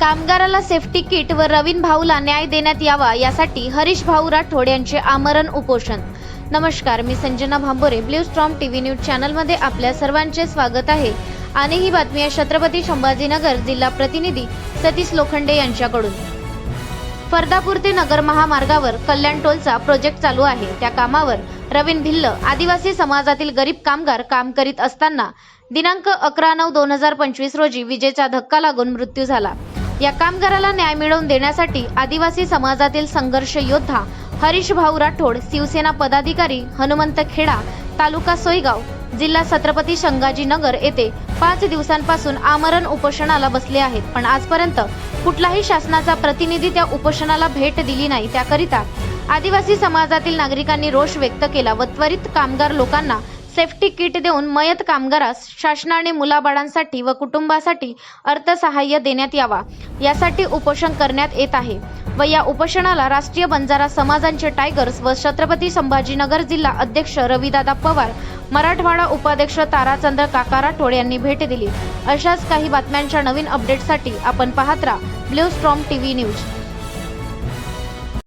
कामगाराला safety kit व रवीन भाऊला न्याय देण्यात यावा यासाठी हरीश भाऊ राठोड यांचे आमरण उपोषण. नमस्कार मी Sanjana Bhambore blue storm TV news चॅनलमध्ये आपल्या सर्वांचे स्वागत आहे. आणि ही बातमी आहे छत्रपती संभाजीनगर जिल्हा प्रतिनिधी सतीश लोखंडे यांच्याकडून. फरदापूर ते नगर महामार्गावर कल्याण टोलचा प्रोजेक्ट चालू आहे. त्या कामावर रवीन भिल्ल आदिवासी समाजातील गरीब कामगार काम करीत असताना दिनांक अकरा नऊ दोन हजार पंचवीस रोजी विजेचा धक्का लागून मृत्यू झाला. या कामगाराला न्याय मिळवून देण्यासाठी आदिवासी समाजातील संघर्ष योद्धा हरीश भाऊ राठोड शिवसेना पदाधिकारी हनुमंत खेडा तालुका सोयगाव जिल्हा छत्रपती संभाजीनगर येथे पाच दिवसांपासून आमरण उपोषणाला बसले आहेत. पण आजपर्यंत कुठलाही शासनाचा प्रतिनिधी त्या उपोषणाला भेट दिली नाही. त्याकरिता आदिवासी समाजातील नागरिकांनी रोष व्यक्त केला व त्वरित कामगार लोकांना सेफ्टी किट देऊन मयत कामगारास शासनाने मुलाबाळांसाठी व कुटुंबासाठी अर्थसहाय्य देण्यात यावा. यासाठी उपोषण करण्यात येत आहे. व या उपोषणाला राष्ट्रीय बंजारा समाजांचे टायगर्स व छत्रपती संभाजीनगर जिल्हा अध्यक्ष रविदादा पवार मराठवाडा उपाध्यक्ष ताराचंद्र काका राठोड यांनी भेट दिली. अशाच काही बातम्यांच्या नवीन अपडेटसाठी आपण पाहत राहा. Blue storm TV news.